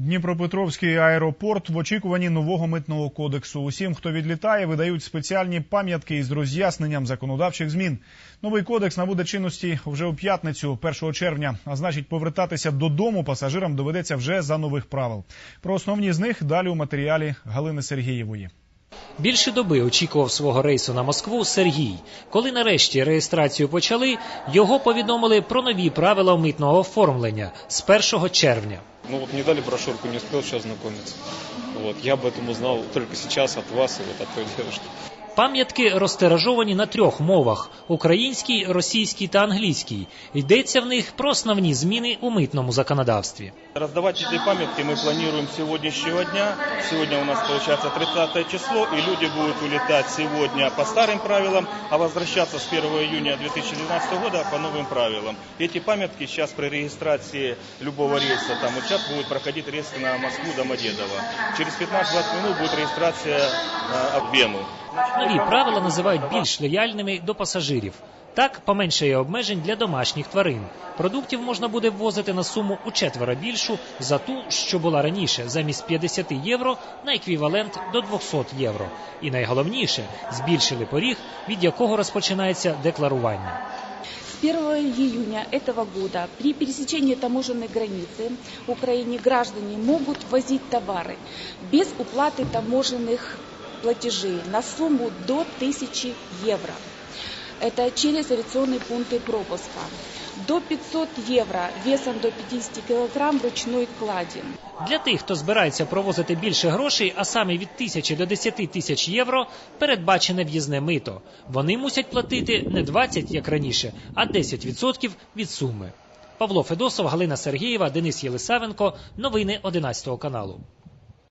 Дніпропетровський аеропорт в очікуванні нового митного кодексу. Усім, хто відлітає, видають спеціальні пам'ятки із роз'ясненням законодавчих змін. Новий кодекс набуде чинності вже у п'ятницю, 1 червня. А значить, повертатися додому пасажирам доведеться вже за нових правил. Про основні з них далі у матеріалі Галини Сергієвої. Більше доби очікував свого рейсу на Москву Сергій. Коли нарешті реєстрацію почали, його повідомили про нові правила митного оформлення з 1 червня. Ну вот мне дали брошюрку, не успел сейчас ознакомиться. Вот, я об этом узнал только сейчас от вас и вот от той девушки. Пам'ятки розтиражовані на трьох мовах: українській, російській та англійській. Йдеться в них про основні зміни у митному законодавстві. Раздавать эти памятки мы планируем с сегодняшнего дня. Сегодня у нас получается 30 число, и люди будут улетать сегодня по старым правилам, а возвращаться с 1 июня 2012 года по новым правилам. Эти памятки сейчас при регистрации любого рейса, там вот сейчас будет проходить рейс на Москву Домодедово. Через 15-20 минут будет регистрация э, в Вену. Нові правила називають більш лояльними до пасажирів. Так поменшає обмежень для домашніх тварин. Продуктів можна буде ввозити на суму у четверо більшу за ту, що була раніше, замість 50 євро на еквівалент до 200 євро. І найголовніше збільшили поріг, від якого розпочинається декларування. С 1 июня этого года при пересечении таможенной границы в Украине граждане могут возить товары без уплаты таможенных платежей на сумму до 1000 евро. Это через авиационные пункты пропуска. До 500 евро весом до 50 килограмм ручной клади. Для тих, хто збирається провозити більше грошей, а саме від тисячі до 10 тисяч євро, передбачене в'їзне мито. Вони мусять платити не 20, як раніше, а 10% від суми. Павло Федосов, Галина Сергієва, Денис Єлисавенко. Новини 11 каналу.